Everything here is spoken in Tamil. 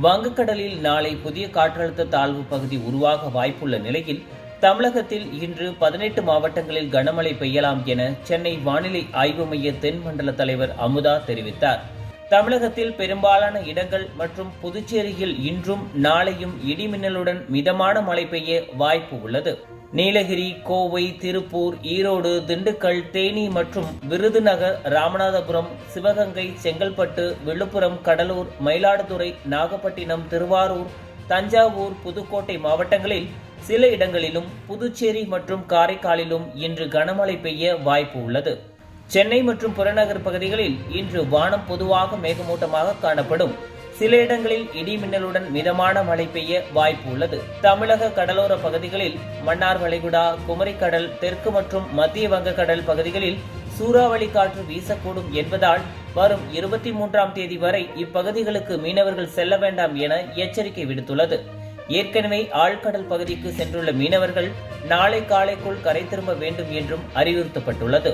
வங்கக்கடலில் நாளை புதிய காற்றழுத்த தாழ்வு பகுதி உருவாக வாய்ப்புள்ள நிலையில் தமிழகத்தில் இன்று பதினெட்டு மாவட்டங்களில் கனமழை பெய்யலாம் என சென்னை வானிலை ஆய்வு மைய தென்மண்டல தலைவர் அமுதா தெரிவித்தார். தமிழகத்தில் பெரும்பாலான இடங்கள் மற்றும் புதுச்சேரியில் இன்றும் நாளையும் இடிமின்னலுடன் மிதமான மழை பெய்ய வாய்ப்பு உள்ளது. நீலகிரி கோவை திருப்பூர் ஈரோடு திண்டுக்கல் தேனி மற்றும் விருதுநகர் ராமநாதபுரம் சிவகங்கை செங்கல்பட்டு விழுப்புரம் கடலூர் மயிலாடுதுறை நாகப்பட்டினம் திருவாரூர் தஞ்சாவூர் புதுக்கோட்டை மாவட்டங்களில் சில இடங்களிலும் புதுச்சேரி மற்றும் காரைக்காலிலும் இன்று கனமழை பெய்ய வாய்ப்பு உள்ளது. சென்னை மற்றும் புறநகர் பகுதிகளில் இன்று வானம் பொதுவாக மேகமூட்டமாக காணப்படும். சில இடங்களில் இடி மின்னலுடன் மிதமான மழை பெய்ய வாய்ப்பு உள்ளது. தமிழக கடலோர பகுதிகளில் மன்னார் வளைகுடா குமரிக்கடல் தெற்கு மற்றும் மத்திய வங்கக்கடல் பகுதிகளில் சூறாவளி காற்று வீசக்கூடும் என்பதால் வரும் இருபத்தி மூன்றாம் தேதி வரை இப்பகுதிகளுக்கு மீனவர்கள் செல்ல வேண்டாம் என எச்சரிக்கை விடுத்துள்ளது. ஏற்கனவே ஆழ்கடல் பகுதிக்கு சென்றுள்ள மீனவர்கள் நாளை காலைக்குள் கரை திரும்ப வேண்டும் என்றும் அறிவுறுத்தப்பட்டுள்ளது.